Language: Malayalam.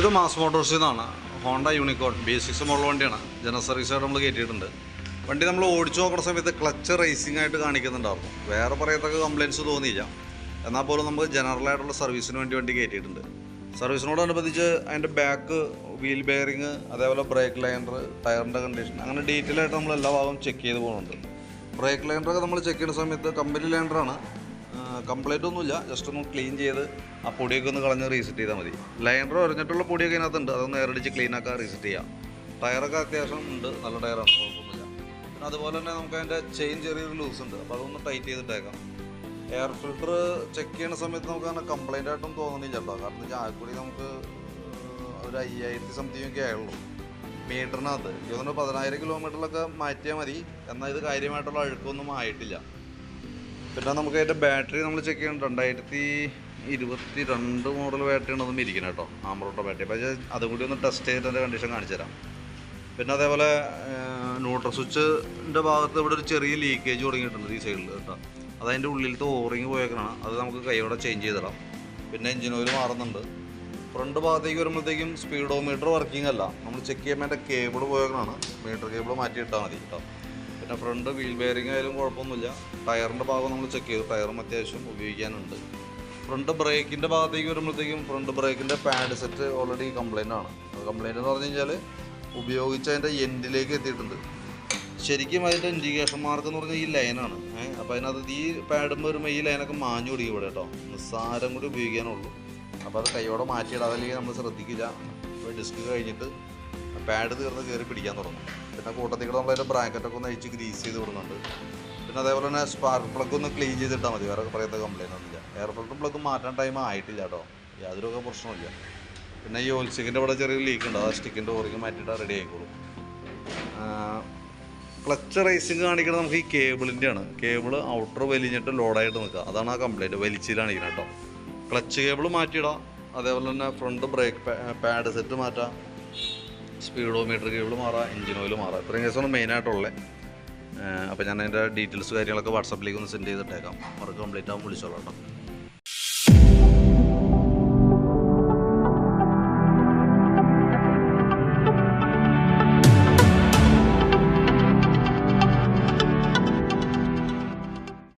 ഇത് മാസ് മോട്ടോഴ്സിൽ നിന്നാണ് Honda Unicorn B six model വണ്ടിയാണ്. ജനറൽ സർവീസായിട്ട് നമ്മൾ കയറ്റിയിട്ടുണ്ട്. വണ്ടി നമ്മൾ ഓടിച്ചു നോക്കുന്ന സമയത്ത് ക്ലച്ച് റേസിംഗ് ആയിട്ട് കാണിക്കുന്നുണ്ടായിരുന്നു. വേറെ പറയത്തക്ക കംപ്ലയിൻസ് തോന്നിയില്ല. എന്നാൽ പോലും ജനറൽ ആയിട്ടുള്ള സർവീസിന് വേണ്ടി വണ്ടി കയറ്റിയിട്ടുണ്ട്. സർവീസിനോടനുബന്ധിച്ച് അതിന്റെ ബാക്ക് വീൽ ബെയറിങ് അതേപോലെ ബ്രേക്ക് ലൈനർ ടയറിന്റെ കണ്ടീഷൻ അങ്ങനെ ഡീറ്റെയിൽ ആയിട്ട് നമ്മൾ എല്ലാ ഭാഗവും ചെക്ക് ചെയ്ത് പോകുന്നുണ്ട്. ബ്രേക്ക് ലൈനറൊക്കെ നമ്മൾ ചെക്ക് ചെയ്യുന്ന സമയത്ത് കമ്പനി ലൈനറാണ് കംപ്ലൈന്റ് ഒന്നുമില്ല. ജസ്റ്റ് ഒന്ന് ക്ലീൻ ചെയ്ത് ആ പൊടിയൊക്കെ ഒന്ന് കളഞ്ഞ് റീസെറ്റ് ചെയ്താൽ മതി. ലൈനർ ഒരഞ്ഞിട്ടുള്ള പൊടിയൊക്കെ ഇതിനകത്തുണ്ട്. അതൊന്ന് എയറടിച്ച് ക്ലീൻ ആക്കാൻ റീസെറ്റ് ചെയ്യാം. ടയറൊക്കെ അത്യാവശ്യം ഉണ്ട്. നല്ല ടയറാണ് കുഴപ്പമൊന്നുമില്ല. പിന്നെ അതുപോലെ തന്നെ നമുക്ക് അതിന്റെ ചെയിൻ ചെറിയൊരു ലൂസ് ഉണ്ട്. അപ്പോൾ അതൊന്ന് ടൈറ്റ് ചെയ്തിട്ടേക്കാം. എയർ ഫിൽറ്റർ ചെക്ക് ചെയ്യുന്ന സമയത്ത് നമുക്ക് അങ്ങനെ കംപ്ലൈന്റ് ആയിട്ടും തോന്നുന്നില്ല കേട്ടോ. കാരണം വെച്ചാൽ ആകെക്കൂടി നമുക്ക് ഒരു അയ്യായിരത്തി സംതിങ് ഒക്കെ ആയുള്ളൂ. മീറ്ററിനകത്ത് ഇതൊന്ന് പതിനായിരം കിലോമീറ്ററിലൊക്കെ മാറ്റിയാൽ മതി. എന്നാൽ ഇത് കാര്യമായിട്ടുള്ള അഴുക്കൊന്നും ആയിട്ടില്ല. പിന്നെ നമുക്ക് അതിന്റെ ബാറ്ററി നമ്മൾ ചെക്ക് ചെയ്യണം രണ്ടായിരത്തി ഇരുപത്തി രണ്ട് മോഡൽ ബാറ്ററിയാണ് അതും ഇരിക്കുന്നത് കേട്ടോ ആമറോട്ടോ ബാറ്ററി പക്ഷേ അതും കൂടി ഒന്ന് ടെസ്റ്റ് ചെയ്തിട്ട് അതിന്റെ കണ്ടീഷൻ കാണിച്ചു തരാം. പിന്നെ അതേപോലെ ന്യൂട്രൽ സ്വിച്ചിന്റെ ഭാഗത്ത് ഇവിടെ ഒരു ചെറിയ ലീക്കേജ് തുടങ്ങിയിട്ടുണ്ട് ഈ സൈഡിൽ കേട്ടോ. അത് അതിന്റെ ഉള്ളിലത്തെ ഓറിങ് പോയേക്കണം അത് നമുക്ക് കൈയോടെ ചേഞ്ച് ചെയ്തിടാം പിന്നെ എഞ്ചിൻ ഓയിൽ മാറുന്നുണ്ട്. ഫ്രണ്ട് ഭാഗത്തേക്ക് വരുമ്പോഴത്തേക്കും സ്പീഡോ മീറ്റർ വർക്കിംഗ് അല്ല. നമ്മൾ ചെക്ക് ചെയ്യുമ്പോൾ അതിന്റെ കേബിൾ പോയേക്കണാണ്. മീറ്റർ കേബിൾ മാറ്റി ഇട്ടാൽ മതി കേട്ടോ പിന്നെ ഫ്രണ്ട് വീൽ ബെയറിംഗ് ആയാലും കുഴപ്പമൊന്നുമില്ല. ടയറിന്റെ ഭാഗം നമ്മൾ ചെക്ക് ചെയ്തു. ടയറും അത്യാവശ്യം ഉപയോഗിക്കാനുണ്ട്. ഫ്രണ്ട് ബ്രേക്കിന്റെ ഭാഗത്തേക്ക് വരുമ്പോഴത്തേക്കും ഫ്രണ്ട് ബ്രേക്കിന്റെ പാഡ് സെറ്റ് ഓൾറെഡി കംപ്ലൈന്റ് ആണ്. കംപ്ലൈന്റ് എന്ന് പറഞ്ഞു കഴിഞ്ഞാൽ ഉപയോഗിച്ച് അതിന്റെ എൻഡിലേക്ക് എത്തിയിട്ടുണ്ട്. ശരിക്കും അതിന്റെ ഇൻഡിക്കേഷൻ മാർക്ക് എന്ന് പറഞ്ഞാൽ ഈ ലൈനാണ് ഏഹ് അപ്പോൾ അതിനകത്ത് ഈ പാഡും വരുമ്പോൾ ഈ ലൈനൊക്കെ മാഞ്ഞു പിടിക്കും ഇവിടെ കേട്ടോ. നിസ്സാരം കൂടി ഉപയോഗിക്കാനുള്ളൂ. അപ്പോൾ അത് കൈയോടെ മാറ്റിയിടാതെ അല്ലെങ്കിൽ നമ്മൾ ശ്രദ്ധിക്കില്ല. ഡിസ്ക് കഴിഞ്ഞിട്ട് പാഡ് തീർന്ന് കയറി പിടിക്കാൻ തുടങ്ങും. പിന്നെ കൂട്ടത്തിൽ കൂടെ നമ്മളതിന്റെ ബ്രാക്കറ്റൊക്കെ ഒന്ന് അഴിച്ച് ഗ്രീസ് ചെയ്ത് വിടുന്നുണ്ട് പിന്നെ അതേപോലെ തന്നെ സ്പാർക്ക് പ്ലഗ് ഒന്ന് ക്ലീൻ ചെയ്തിട്ടാൽ മതി. വേറെ പറയത്തെ കംപ്ലൈന്റ് ഒന്നുമില്ല എയർ ഫിൽറ്റർ പ്ലഗ് മാറ്റാൻ ടൈം ആയിട്ടില്ല കേട്ടോ. യാതൊരു പ്രശ്നമില്ല പിന്നെ ഈ ഓൽസിക്കിന്റെ ഇവിടെ ചെറിയ ലീക്ക് ഉണ്ട്. ആ സ്റ്റിക്കിന്റെ ഓറിങ് മാറ്റിയിട്ട് റെഡി ആയിക്കോളും. ക്ലച്ച് റേസിങ് കാണിക്കുന്നത് നമുക്ക് ഈ കേബിളിന്റെ ആണ്. കേബിൾ ഔട്ടർ വലിഞ്ഞിട്ട് ലോഡായിട്ട് നിൽക്കുക. അതാണ് ആ കംപ്ലൈന്റ് വലിച്ചിൽ കാണിക്കുന്നത് കേട്ടോ. ക്ലച്ച് കേബിൾ മാറ്റിയിടാം. അതേപോലെ തന്നെ ഫ്രണ്ട് ബ്രേക്ക് പാഡ് സെറ്റ് മാറ്റാം. സ്പീഡോമീറ്റർ കേബിൾ മാറാം എഞ്ചിൻ ഓയിൽ മാറാം. ഇത്രയും കേസാണ് മെയിനായിട്ടുള്ളത് അപ്പോൾ ഞാൻ അതിന്റെ ഡീറ്റെയിൽസ് കാര്യങ്ങളൊക്കെ വാട്സാപ്പിലേക്ക് ഒന്ന് സെൻഡ് ചെയ്തിട്ടേക്കാം. വർക്ക് കംപ്ലീറ്റ് ആകുമ്പോൾ വിളിച്ചോളാം കേട്ടോ